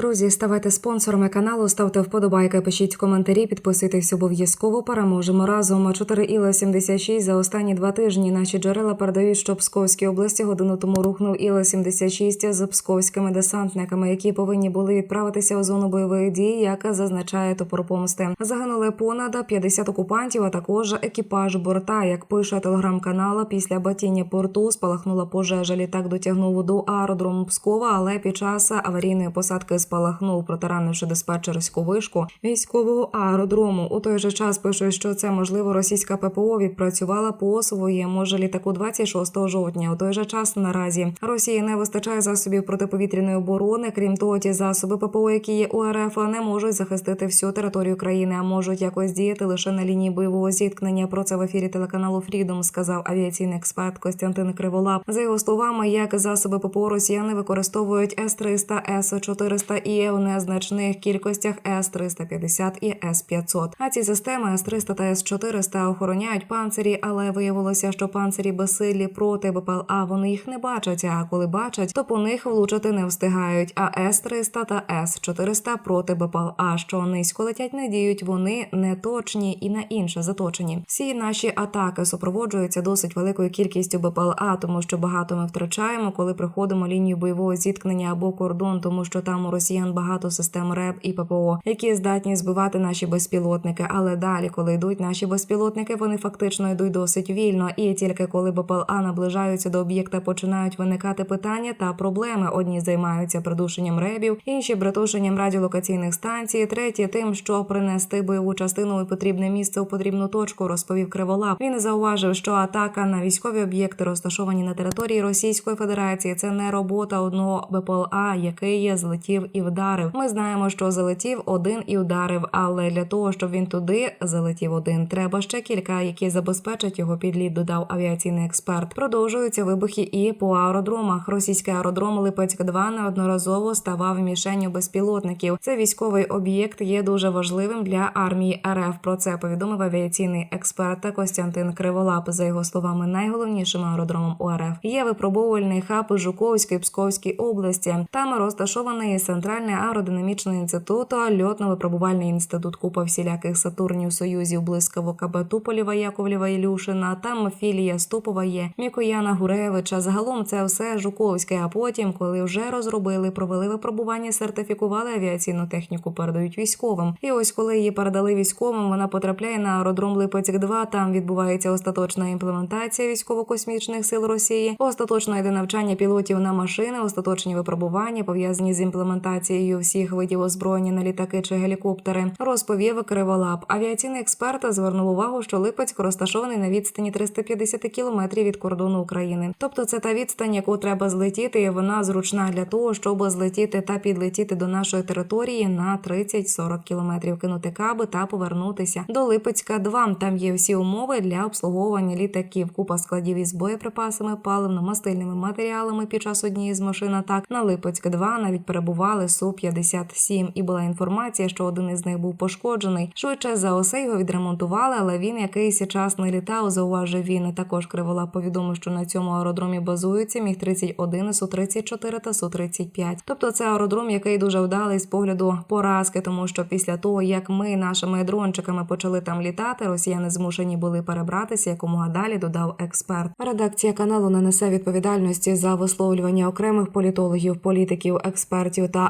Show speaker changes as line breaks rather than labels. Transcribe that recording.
Друзі, ставайте спонсорами каналу, ставте вподобайки, пишіть коментарі, підписуйтесь обов'язково. Переможемо разом. 4 іла 76 за останні два тижні. Наші джерела передають, що Псковській області годину тому рухнув іла 76 з псковськими десантниками, які повинні були відправитися у зону бойових дій, яка зазначає топор помсти. Загинули понад 50 окупантів, а також екіпаж борта. Як пише телеграм-канал, після батіння порту спалахнула пожежа. Літак дотягнув до аеродрому Пскова, але під час аварійної посадки спалахнув, протаранивши диспетчерську вишку військового аеродрому. У той же час пише, що це можливо російська ППО відпрацювала по своєму ж літаку 26 жовтня. У той же час наразі Росії не вистачає засобів протиповітряної оборони. Крім того, ті засоби ППО, які є у РФ, не можуть захистити всю територію країни, а можуть якось діяти лише на лінії бойового зіткнення. Про це в ефірі телеканалу Фрідом сказав авіаційний експерт Костянтин Криволап. За його словами, як засоби ППО росіяни використовують С-300, С-400 і у незначних кількостях С-350 і С-500. А ці системи С-300 та С-400 охороняють панцирі, але виявилося, що панцирі безсилі проти БПЛА. Вони їх не бачать. А коли бачать, то по них влучити не встигають. А С-300 та С-400 проти БПЛА, що низько летять, не діють. Вони не точні і на інше заточені. Всі наші атаки супроводжуються досить великою кількістю БПЛА, тому що багато ми втрачаємо, коли приходимо лінію бойового зіткнення або кордон, тому що там у росіян багато систем РЕБ і ППО, які здатні збивати наші безпілотники. Але далі, коли йдуть наші безпілотники, вони фактично йдуть досить вільно. І тільки коли БПЛА наближаються до об'єкта, починають виникати питання та проблеми. Одні займаються придушенням ребів, інші братушенням радіолокаційних станцій, треті тим, що принести бойову частину у потрібне місце у потрібну точку, розповів Криволап. Він зауважив, що атака на військові об'єкти, розташовані на території Російської Федерації, це не робота одного БПЛА, який є злетів і вдарив. Ми знаємо, що залетів один і вдарив, але для того, щоб він туди залетів один, треба ще кілька, які забезпечать його підліт. Додав авіаційний експерт. Продовжуються вибухи і по аеродромах. Російський аеродром Липецьк 2 неодноразово ставав мішенню безпілотників. Це військовий об'єкт є дуже важливим для армії РФ. Про це повідомив авіаційний експерт Костянтин Криволап. За його словами, найголовнішим аеродромом УРФ є випробовувальний хаб Жуковської Псковській області. Там розташований центральний аеродинамічний інститут, льотно-випробувальний інститут купа всіляких Сатурнів, Союзів, блискавок АБ Туполєва, Яковлєва, Ілюшина. Там філія Ступова є, Мікояна Гуревича. Загалом це все Жуковське. А потім, коли вже розробили, провели випробування, сертифікували авіаційну техніку, передають військовим. І ось коли її передали військовим, вона потрапляє на аеродром Липецьк 2 Там відбувається остаточна імплементація військово-космічних сил Росії. Остаточно йде навчання пілотів на машини, остаточні випробування пов'язані з імплементацією всіх видів озброєння на літаки чи гелікоптери. Розповів Криволап. Авіаційний експерт звернув увагу, що Липецьк розташований на відстані 350 кілометрів від кордону України. Тобто, це та відстань, яку треба злетіти, і вона зручна для того, щоб злетіти та підлетіти до нашої території на 30-40 кілометрів, кинути каби та повернутися до Липецька. 2 там є всі умови для обслуговування літаків. Купа складів із боєприпасами, паливно-мастильними матеріалами під час однієї з машин атак на Липецьк 2 навіть перебували су 57 і була інформація, що один із них був пошкоджений. Швидше за усе його відремонтували, але він якийсь час не літав. Зауважив він. Також кривола повідомив, що на цьому аеродромі базуються міг 31 су 34 та су 35 Тобто це аеродром, який дуже вдалий з погляду поразки, тому що після того як ми нашими дрончиками почали там літати, росіяни змушені були перебратися якомога далі. Додав експерт. Редакція каналу не несе відповідальності за висловлювання окремих політологів, політиків, експертів та